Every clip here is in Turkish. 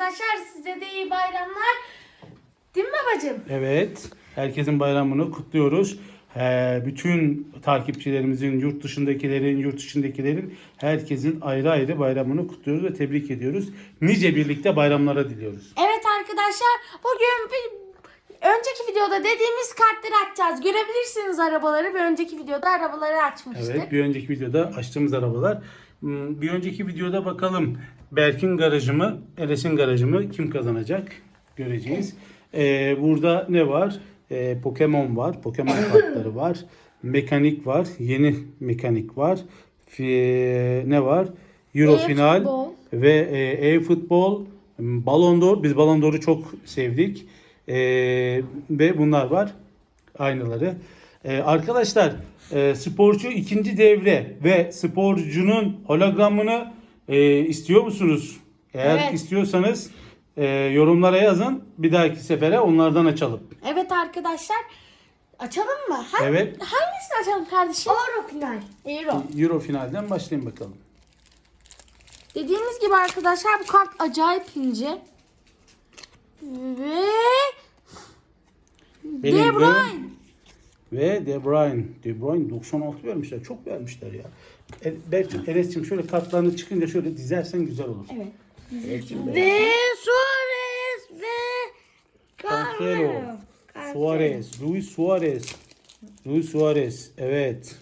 arkadaşlar. Size de iyi bayramlar. Değil mi babacığım? Evet. Herkesin bayramını kutluyoruz. Ee, bütün takipçilerimizin, yurt dışındakilerin, yurt içindekilerin herkesin ayrı ayrı bayramını kutluyoruz ve tebrik ediyoruz. Nice birlikte bayramlara diliyoruz. Evet arkadaşlar. Bugün bir önceki videoda dediğimiz kartları açacağız. Görebilirsiniz arabaları. Bir önceki videoda arabaları açmıştık. Evet, bir önceki videoda açtığımız arabalar. Hmm, Bir önceki videoda bakalım Berk'in garajı mı, Enes'in garajı mı kim kazanacak göreceğiz. Ee, burada ne var? Ee, Pokemon var, Pokemon kartları var. Mekanik var, yeni mekanik var. Fi- ne var? Euro final E-futbol. ve e, e-futbol, Ballon d'Or. Biz Ballon d'Or'u çok sevdik. Ee, ve bunlar var. Aynıları. Ee, arkadaşlar e, sporcu ikinci devre ve sporcunun hologramını e, istiyor musunuz? Eğer Evet. istiyorsanız e, yorumlara yazın. Bir dahaki sefere onlardan açalım. Evet arkadaşlar. Açalım mı? Hangi, Evet. Hangisini açalım kardeşim? Euro final. Euro. Euro finalden başlayın bakalım. Dediğimiz gibi arkadaşlar bu kart acayip ince. Ve de- Bruyne. Ve De Bruyne. De Bruyne 96 vermişler. Çok vermişler ya. E, belki Enes'cim şöyle kartlarını çıkınca şöyle dizersen güzel olur. Evet. Ve Suarez ve Cancelo. Suarez. Luis Suarez. Luis Suarez. Evet.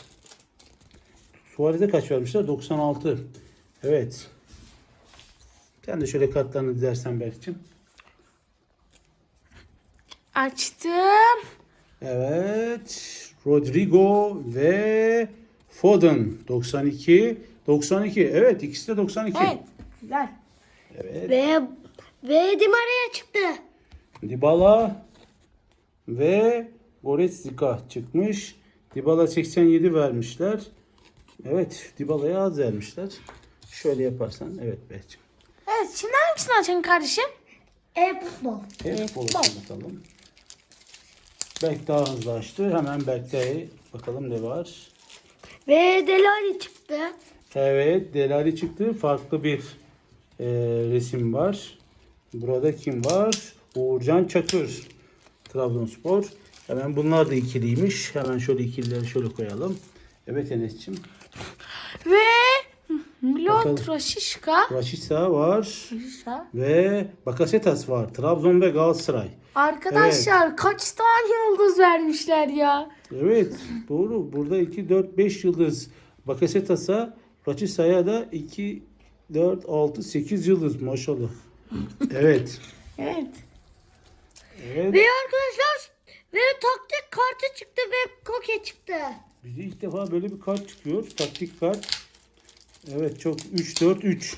Suarez'e kaç vermişler? 96. Evet. Sen de şöyle kartlarını dizersen Berk'cim. Açtım. Evet. Rodrigo ve Foden 92 92. Evet ikisi de 92. Evet. Güzel. Evet. Ve ve Di Maria çıktı. Dybala ve Goretzka çıkmış. Dybala 87 vermişler. Evet, Dybala'ya az vermişler. Şöyle yaparsan, evet Berk'cim. Evet şimdi hangisini açalım kardeşim? E-futbol. Evet, futbol bakalım. Berk daha hızlı açtı. Hemen Berk'te bakalım ne var. Ve Delali çıktı. Evet, Delali çıktı. Farklı bir e, resim var. Burada kim var? Uğurcan Çakır. Trabzonspor. Hemen bunlar da ikiliymiş. Hemen şöyle ikilileri şöyle koyalım. Evet Enes'ciğim. Ve Milot. Rashica. Rashica var. Rashica. Ve Bakasetas var. Trabzon ve Galatasaray. Arkadaşlar kaç tane yıldız vermişler ya. Evet doğru. Burada 2, 4, 5 yıldız. Bakasetas'a Rachica'ya da 2, 4, 6, 8 yıldız maşallah. Evet. Evet. Evet. Ve arkadaşlar ve taktik kartı çıktı ve koke çıktı. Bize ilk defa böyle bir kart çıkıyor. Taktik kart. Evet çok 3 4 3.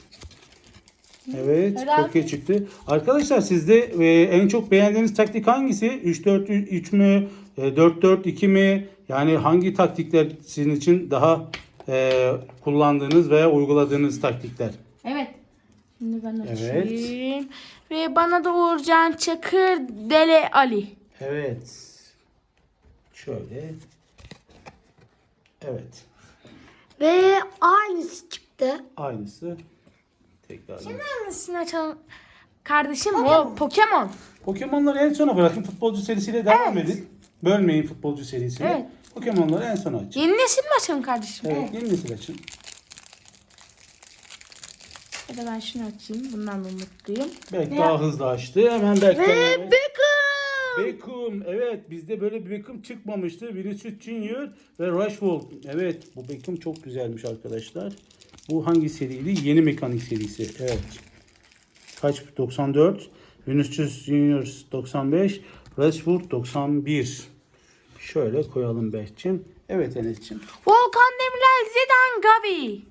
Evet, Herhalde. Koke çıktı. Arkadaşlar sizde e, en çok beğendiğiniz taktik hangisi? 3 4 3 mü? E, 4 4 2 mi? Yani hangi taktikler sizin için daha e, kullandığınız veya uyguladığınız taktikler? Evet. Şimdi ben Evet. açayım. Ve bana da Uğurcan Çakır Dele Ali. Evet. Şöyle. Evet. Ve aynısı çıktı. Aynısı. Tekrar. Hangisini açalım? Kardeşim o Pokemon. Pokemon'ları en sona bırakın. Futbolcu serisiyle devam Evet. edin. Bölmeyin futbolcu serisini. Evet. Pokemon'ları en sona açın. Yeni nesil mi açalım kardeşim? Evet, yeni nesil açın. Ya da ben şunu açayım. Bundan da mutluyum. Belki daha hızlı açtı. Hemen belki. Ve. Beckham. Beckham. Evet, bizde böyle bir Beckham çıkmamıştı. Vinicius Junior ve Rashford. Evet, bu Beckham çok güzelmiş arkadaşlar. Bu hangi seriydi? Yeni mekanik serisi. Evet. Kaç? 94. Vinicius Junior 95. Rashford 91. Şöyle koyalım Berk'cim. Evet Enes'cim. Volkan Demirel Zidane Gavi.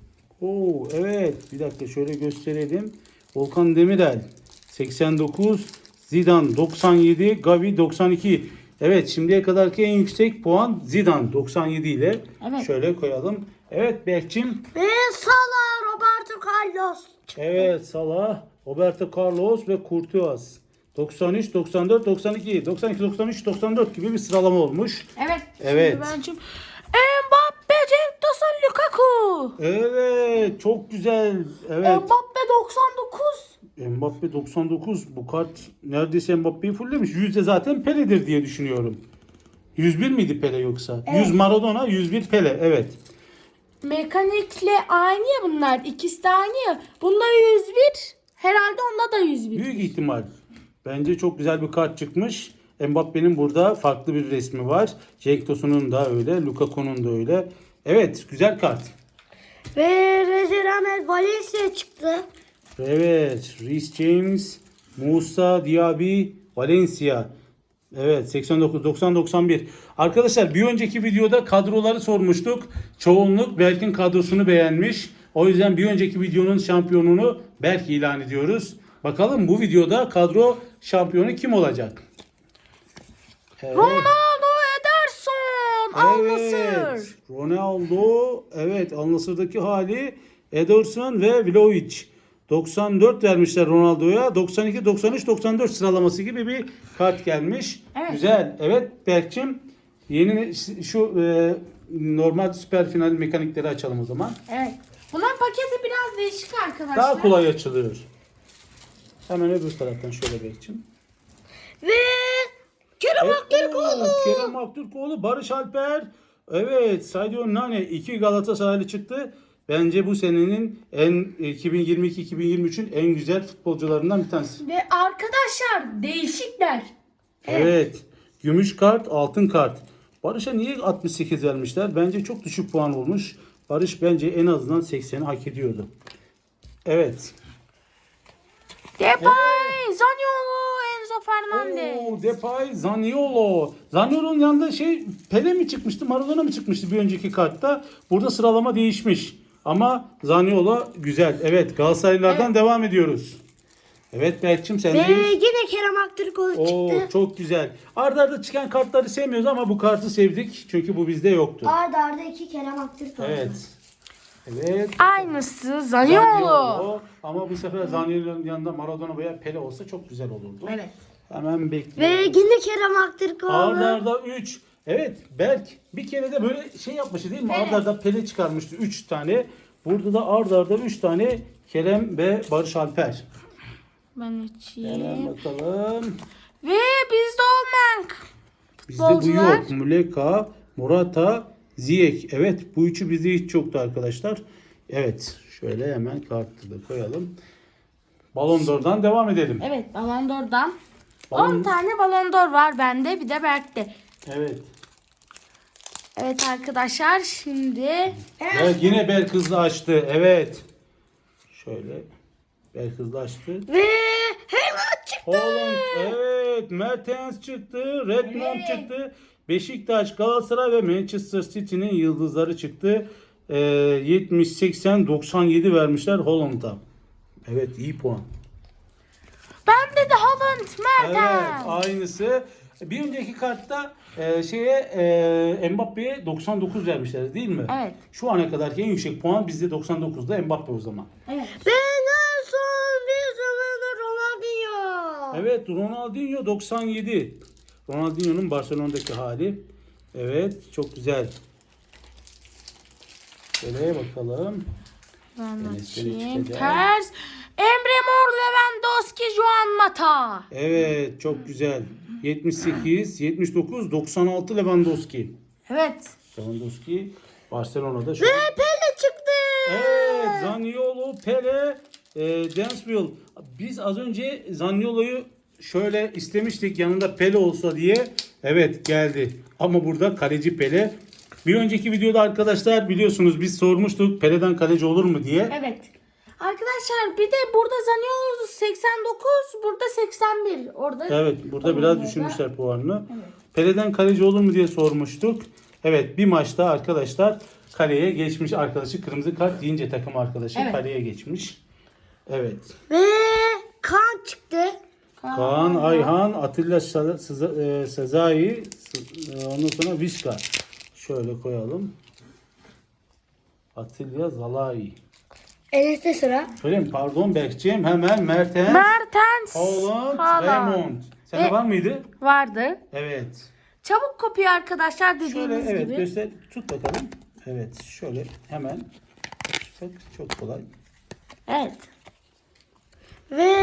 Oo evet bir dakika şöyle gösterelim. Volkan Demirel 89, Zidane 97, Gavi 92. Evet şimdiye kadarki en yüksek puan Zidane 97 ile. Evet. Şöyle koyalım. Evet Berk'cim. Ve Salah Roberto Carlos. Evet Salah, Roberto Carlos ve Courtois. 93, 94, 92, 92, 93, 94 gibi bir sıralama olmuş. Evet. Evet. Şimdi. Mbappe, Cenk Tosun, Lukaku. Evet çok güzel. Evet. Mbappe 99. Mbappe 99. Bu kart neredeyse Mbappe'yi fulllemiş. Yüzde zaten Pele'dir diye düşünüyorum. 101 miydi Pele yoksa? 100 Maradona, 101 Pele. Evet. Mekanikle aynı ya bunlar. İkisi de aynı ya. Bunda 101. Herhalde onda da 101. Büyük ihtimal. Bence çok güzel bir kart çıkmış. Mbappe'nin burada farklı bir resmi var. Cenk Tosun'un da öyle. Lukaku'nun da öyle. Evet güzel kart. Ve Reziramel Valencia çıktı. Evet. Reece James, Musa Diaby, Valencia. Evet 89 90 91. Arkadaşlar bir önceki videoda kadroları sormuştuk. Çoğunluk Berk'in kadrosunu beğenmiş. O yüzden bir önceki videonun şampiyonunu Berk ilan ediyoruz. Bakalım bu videoda kadro şampiyonu kim olacak? Evet. Ronaldo Ederson. Al. Ronaldo evet Al hali Ederson ve Vlahovic. 94 vermişler Ronaldo'ya. 92, 93, 94 sıralaması gibi bir kart gelmiş. Evet. Güzel. Evet Berk'cim yeni şu e, normal süper final mekanikleri açalım o zaman. Evet. Bunların paketi biraz değişik arkadaşlar. Daha kolay açılıyor. Hemen öbür taraftan şöyle Berk'cim. Ve Kerem Aktürkoğlu. Kerem Aktürkoğlu, Barış Alper. Evet, Sadio Nane iki Galatasaraylı çıktı. Bence bu senenin en 2022-2023'ün en güzel futbolcularından bir tanesi. Ve arkadaşlar değişikler. Evet. Gümüş kart, altın kart. Barış'a niye 68 vermişler? Bence çok düşük puan olmuş. Barış bence en azından 80'i hak ediyordu. Evet. Depay, Zaniolo, Enzo Fernandez. Oo, Depay, Zaniolo. Zaniolo'nun yanında şey Pele mi çıkmıştı, Maradona mı çıkmıştı bir önceki kartta? Burada sıralama değişmiş. Ama Zaniolo güzel. Evet, Galatasaraylılardan devam ediyoruz. Evet Berk'cim Ve sendeyiz. yine Kerem Aktürkoğlu Oo, çıktı. çok güzel. Arda arda çıkan kartları sevmiyoruz ama bu kartı sevdik. Çünkü bu bizde yoktu. Arda arda iki Kerem Aktürkoğlu. Evet. Evet. Aynısı Zaniolo. Zaniolo. Ama bu sefer Zaniolo'nun yanında Maradona veya Pele olsa çok güzel olurdu. Evet. Hemen Ve bekliyorum. yine Kerem Aktürkoğlu. Arda arda 3. Evet Berk bir kere de böyle şey yapmıştı değil mi? Pele. Arda arda Pele çıkarmıştı 3 tane. Burada da arda arda 3 tane Kerem ve Barış Alper. Ben Hemen açayım. bakalım. Ve bizde olmayan Bizde bu Futbolcular. yok. Muleka, Morata, Ziyech. Evet bu üçü bizde hiç yoktu arkadaşlar. Evet şöyle hemen kartı da koyalım. Ballon d'Or'dan devam edelim. Evet Ballon d'Or'dan. Ballon- 10 tane Ballon d'Or var bende bir de Berk'te. Evet. Evet arkadaşlar şimdi Evet yine Berk hızlı açtı. Evet. Şöyle Berk hızlı açtı. Ve Helmut çıktı. Holland evet Mertens çıktı. Redmond çıktı. Beşiktaş, Galatasaray ve Manchester City'nin yıldızları çıktı. Ee, 70, 80, 97 vermişler Holland'a. Evet iyi puan. bende de Haaland, Evet Mertens. aynısı. Bir önceki kartta e, şeye e, Mbappe'ye 99 vermişler değil mi? Evet. Şu ana kadarki en yüksek puan bizde 99'da Mbappe o zaman. Evet. Ve Nelson bir zamanı Ronaldinho. Evet Ronaldinho 97. Ronaldinho'nun Barcelona'daki hali. Evet çok güzel. Şöyle bakalım. Ben açayım. Ters. Lewandowski, Juan Mata. Evet çok güzel. 78, 79, 96 Lewandowski. Evet. Lewandowski Barcelona'da şu an. Ve Pele çıktı. Evet Zaniolo, Pele, e, Dansville. Biz az önce Zaniolo'yu şöyle istemiştik yanında Pele olsa diye. Evet geldi. Ama burada kaleci Pele. Bir önceki videoda arkadaşlar biliyorsunuz biz sormuştuk Pele'den kaleci olur mu diye. Evet. Arkadaşlar bir de burada Zaniolo 89, burada 81. Orada Evet burada biraz Orada- düşürmüşler puanını. Pele'den kaleci olur mu diye sormuştuk. Evet bir maçta arkadaşlar kaleye geçmiş arkadaşı kırmızı kart deyince takım arkadaşı Evet. kaleye geçmiş. Evet. Ve Kaan çıktı. Kaan, Ayhan, Atilla e, Sezai, ondan sonra Vişka. Şöyle koyalım. Atilla Zalai. Enes'te sıra. Öyle mi? Pardon Berkçiğim. Hemen Mertens, Mertens, Haaland, Haaland. Raymond. Sende Ve- var mıydı? vardı. Evet. Çabuk kopuyor arkadaşlar dediğimiz Şöyle evet gibi. göster. Tut bakalım. Evet şöyle hemen. Çok, çok kolay. Evet. Ve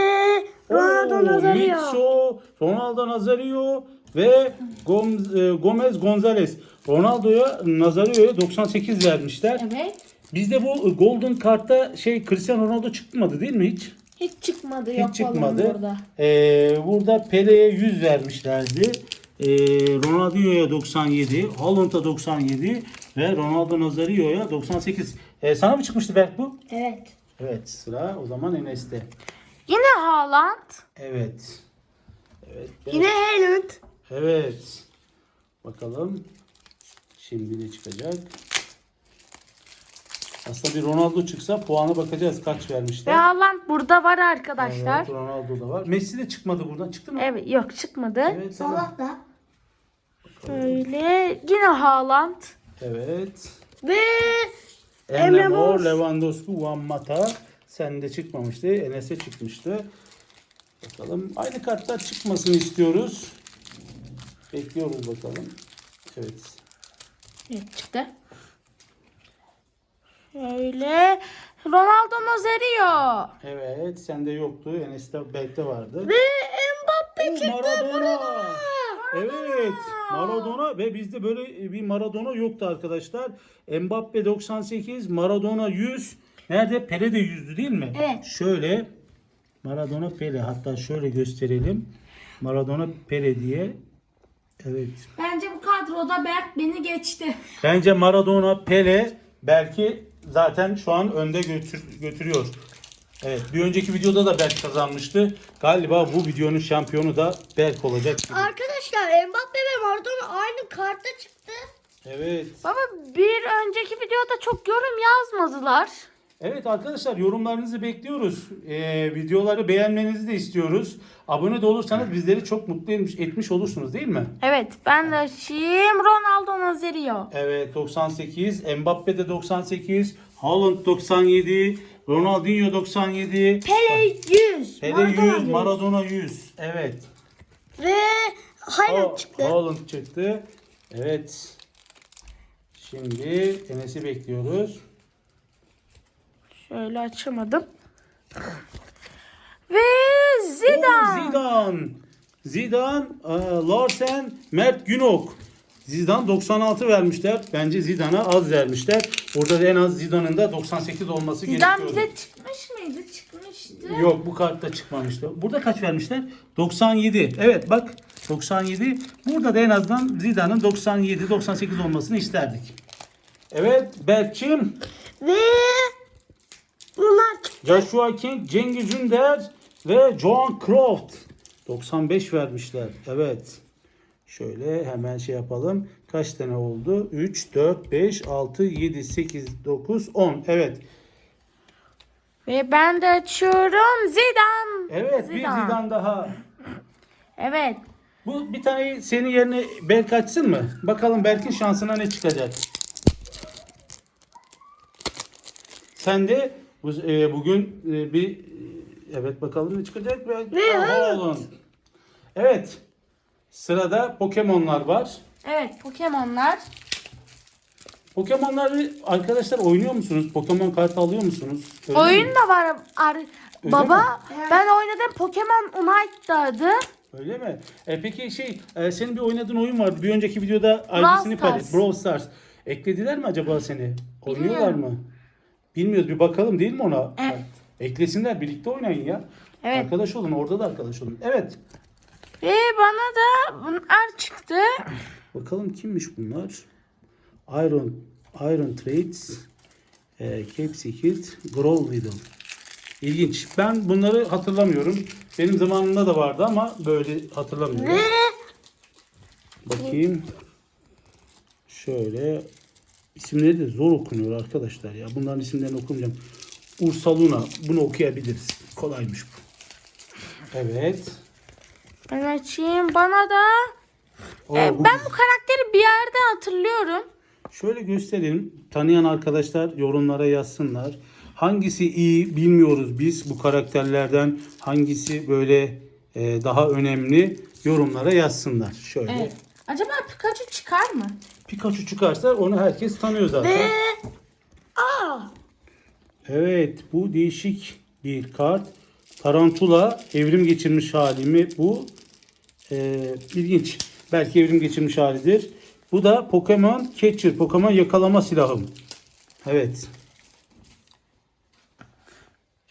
Ronaldo Oo, Nazario. Mitso, Ronaldo Nazario ve Gom- e, Gomez Gonzalez. Ronaldo'ya Nazario'ya 98 vermişler. Evet. Bizde bu Golden Kart'ta şey Cristiano Ronaldo çıkmadı değil mi hiç? Hiç çıkmadı Hiç çıkmadı. burada. Ee, burada Pele'ye 100 vermişlerdi. Ee, Ronaldinho'ya 97, Haaland'a 97 ve Ronaldo Nazario'ya 98. Ee, sana mı çıkmıştı Berk bu? Evet. Evet sıra o zaman Enes'te. Yine Haaland. Evet. Evet. Berk. Yine Haaland. Evet. Bakalım. Şimdi ne çıkacak? Aslında bir Ronaldo çıksa puana bakacağız. Kaç Ve vermişler. Haaland burada var arkadaşlar. Evet, Ronaldo da var. Messi de çıkmadı buradan. Çıktı mı? Evet yok çıkmadı. Evet. tamam. Salah da. Şöyle yine Haaland. Evet. Ve Emre Mor. Lewandowski, Juan Mata. Sende çıkmamıştı. Enes'e çıkmıştı. Bakalım. Aynı kartlar çıkmasını istiyoruz. Bekliyoruz bakalım. Evet. Evet çıktı. Şöyle Ronaldo Nazario. Evet. Sende yoktu. Enes'te belki vardı. ve Mbappe çıktı. Maradona. Evet. Maradona ve bizde böyle bir Maradona yoktu arkadaşlar. Mbappe 98, Maradona 100. Nerede? Pele de 100'dü değil mi? Evet. Şöyle Maradona Pele hatta şöyle gösterelim. Maradona Pele diye. Evet. Bence bu kadroda Berk beni geçti. Bence Maradona Pele belki zaten şu an önde götür, götürüyor. Evet. Bir önceki videoda da Berk kazanmıştı. Galiba bu videonun şampiyonu da Berk olacak. gibi. Arkadaşlar Mbappe ve Maradona aynı kartta çıktı. Evet. Baba bir önceki videoda çok yorum yazmadılar. Evet arkadaşlar yorumlarınızı bekliyoruz. Ee, videoları beğenmenizi de istiyoruz. Abone de olursanız bizleri çok mutlu etmiş, etmiş olursunuz değil mi? Evet ben de açayım Ronaldo Nazario. Evet 98, Mbappe de 98, Haaland 97, Ronaldinho 97, Pele 100. Pele Maradona 100, Maradona 100. Evet. Ve Haaland Ha- çıktı. Haaland çıktı. Evet. Şimdi Enes'i bekliyoruz. Şöyle açamadım. Ve Oo, Zidane. Zidane. Zidane, e, Larsen, Mert Günok. Zidane 96 vermişler. Bence Zidane'a az vermişler. Burada da en az Zidane'ın da 98 olması Zidane gerekiyordu. bize çıkmış mıydı? Çıkmıştı. Yok bu kartta çıkmamıştı. Burada kaç vermişler? 97. Evet bak 97. Burada da en azından Zidane'ın 97-98 olmasını isterdik. Evet Berkçim, Ve bunlar. Joshua King, Cengiz Ünder ve Joan Croft. 95 vermişler. Evet. Şöyle hemen şey yapalım. Kaç tane oldu? 3, 4, 5, 6, 7, 8, 9, 10. Evet. Ve ben de açıyorum Zidane. Evet bir Zidane daha. Evet. Bu bir tane senin yerine Berk açsın mı? Bakalım Berk'in şansına ne çıkacak. Sen de bu, e, bugün e, bir e, evet bakalım ne çıkacak. Aa, Haaland. Haaland. Evet. Sırada Pokemon'lar var. Evet Pokemon'lar. Pokemon'ları arkadaşlar oynuyor musunuz? Pokemon kartı alıyor musunuz? Öyle mi? Oyun da var. Ar- Baba Evet. ben oynadım Pokemon Unite'daydı. Öyle mi? E, peki şey e, senin bir oynadığın oyun vardı. Bir önceki videoda ailesini paylaş. Brawl Stars. Eklediler mi acaba seni? Oynuyorlar Bilmiyorum. mı? Bilmiyoruz. Bir bakalım değil mi ona? Evet. Eklesinler. Birlikte oynayın ya. Evet. Arkadaş olun. Orada da arkadaş olun. Evet. Ve bana da bunlar çıktı. Bakalım kimmiş bunlar? Iron Iron Trades e, Capsicid Growlittle. İlginç. Ben bunları hatırlamıyorum. Benim zamanımda da vardı ama böyle hatırlamıyorum. Bakayım. Şöyle. İsimleri de zor okunuyor arkadaşlar ya. Bunların isimlerini okumayacağım. Ursaluna. Bunu okuyabiliriz. Kolaymış bu. Evet. Ben açayım bana da. Oo, E, bu- ben bu karakteri bir yerde hatırlıyorum. Şöyle gösterelim. Tanıyan arkadaşlar yorumlara yazsınlar. Hangisi iyi bilmiyoruz biz bu karakterlerden. Hangisi böyle e, daha önemli yorumlara yazsınlar. Şöyle. Evet. Acaba Pikachu çıkar mı? Pikachu çıkarsa onu herkes tanıyor zaten. ve Aa Evet bu değişik bir kart. Tarantula evrim geçirmiş hali mi? Bu e, ilginç. Belki evrim geçirmiş halidir. Bu da Pokemon Catcher. Pokemon yakalama silahım. Evet.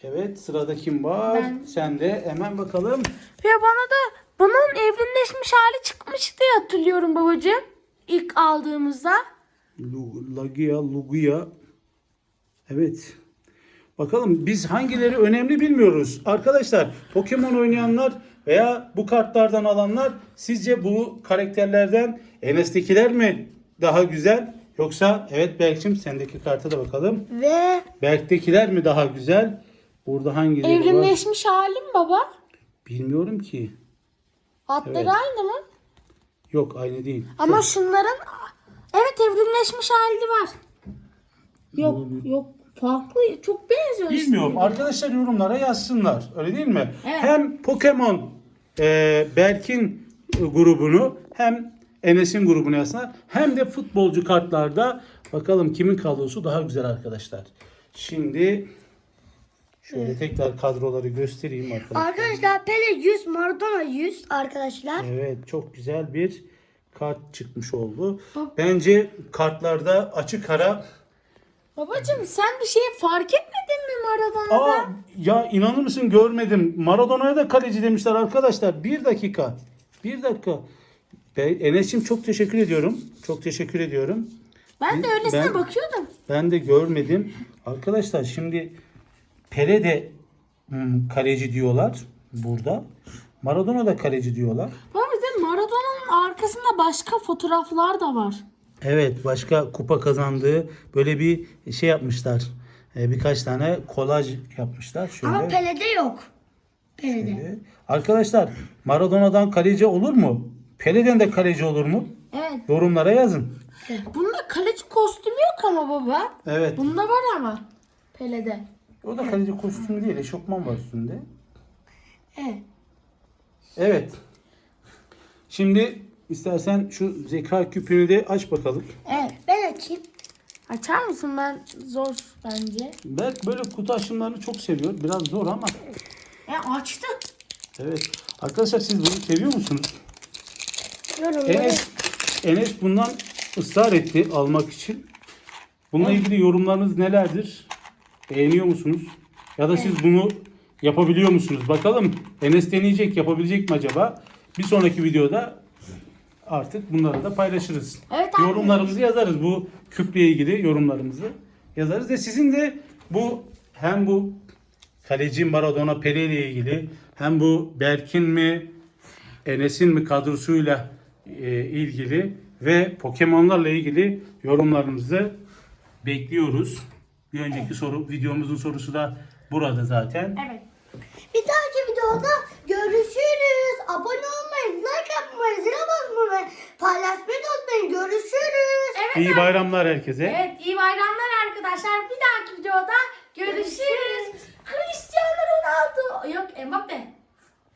Evet sırada kim var? Ben. Sen de hemen bakalım. Ve bana da bunun evrimleşmiş hali çıkmıştı diye hatırlıyorum babacığım. İlk aldığımızda. Lagia, Lugia. Evet. Bakalım biz hangileri önemli bilmiyoruz. Arkadaşlar Pokemon oynayanlar veya bu kartlardan alanlar sizce bu karakterlerden Enes'tekiler mi daha güzel? Yoksa evet Berk'cim sendeki karta da bakalım. Ve Berk'tekiler mi daha güzel? Burada hangileri var? Evrimleşmiş halim baba. Bilmiyorum ki. Hatları Evet. aynı mı? Yok aynı değil. Ama şunların evet evrimleşmiş hali var. Yok yok farklı çok benziyor işte. Bilmiyorum. Arkadaşlar yorumlara yazsınlar. Öyle değil mi? Evet. Hem Pokemon e, Berk'in grubunu hem Enes'in grubunu yazsınlar. Hem de futbolcu kartlarda bakalım kimin kadrosu daha güzel arkadaşlar. Şimdi şöyle tekrar kadroları göstereyim arkadaşlar. arkadaşlar Pele 100, Maradona 100 arkadaşlar. Evet çok güzel bir kart çıkmış oldu. Bence kartlarda açık ara Babacım sen bir şey fark etmedin mi Maradona'da? Aa ya inanır mısın görmedim. Maradona'ya da kaleci demişler arkadaşlar. Bir dakika. Bir dakika. Ben, Enes'cim çok teşekkür ediyorum. Çok teşekkür ediyorum. ben de öylesine ben- bakıyordum. Ben de görmedim. Arkadaşlar şimdi Pele de hmm, kaleci diyorlar burada. Maradona da kaleci diyorlar. Baba bir de Maradona'nın arkasında başka fotoğraflar da var. Evet başka kupa kazandığı böyle bir şey yapmışlar. Ee, birkaç tane kolaj yapmışlar. Şöyle. Ama Pele'de yok. Pele'de. Arkadaşlar Maradona'dan kaleci olur mu? Pele'den de kaleci olur mu? Evet. Yorumlara yazın. Bunda kaleci kostümü yok ama baba. Evet. Bunda var ama. Pele'de. O da kaleci kostümü değil, eşofman var üstünde. Evet. Evet. Şimdi istersen şu zeka küpünü de aç bakalım. Evet. Ben açayım. Açar mısın ben zor bence. Berk böyle kutu açımlarını çok seviyor. Biraz zor ama. E açtı. Evet. Arkadaşlar siz bunu seviyor musunuz? Yorumları. Enes, Enes bundan ısrar etti almak için. Bununla ilgili yorumlarınız nelerdir? Beğeniyor musunuz? Ya da siz bunu yapabiliyor musunuz? Bakalım Enes deneyecek, yapabilecek mi acaba? Bir sonraki videoda artık bunları da paylaşırız. Evet abi. Yorumlarımızı yazarız. Bu küple ilgili yorumlarımızı yazarız. Ve sizin de bu hem bu kaleci Maradona Pele ile ilgili hem bu Berk'in mi Enes'in mi kadrosuyla e, ilgili ve Pokemon'larla ilgili yorumlarınızı bekliyoruz. Bir önceki soru videomuzun sorusu da burada zaten. Evet. Bir dahaki videoda görüşürüz. Abone olmayı, like atmayı, zile basmayı ve paylaşmayı da unutmayın. Görüşürüz. Evet. İyi bayramlar herkese. Evet iyi bayramlar arkadaşlar. Bir dahaki videoda görüşürüz. Cristiano Ronaldo. Yok Mbappe.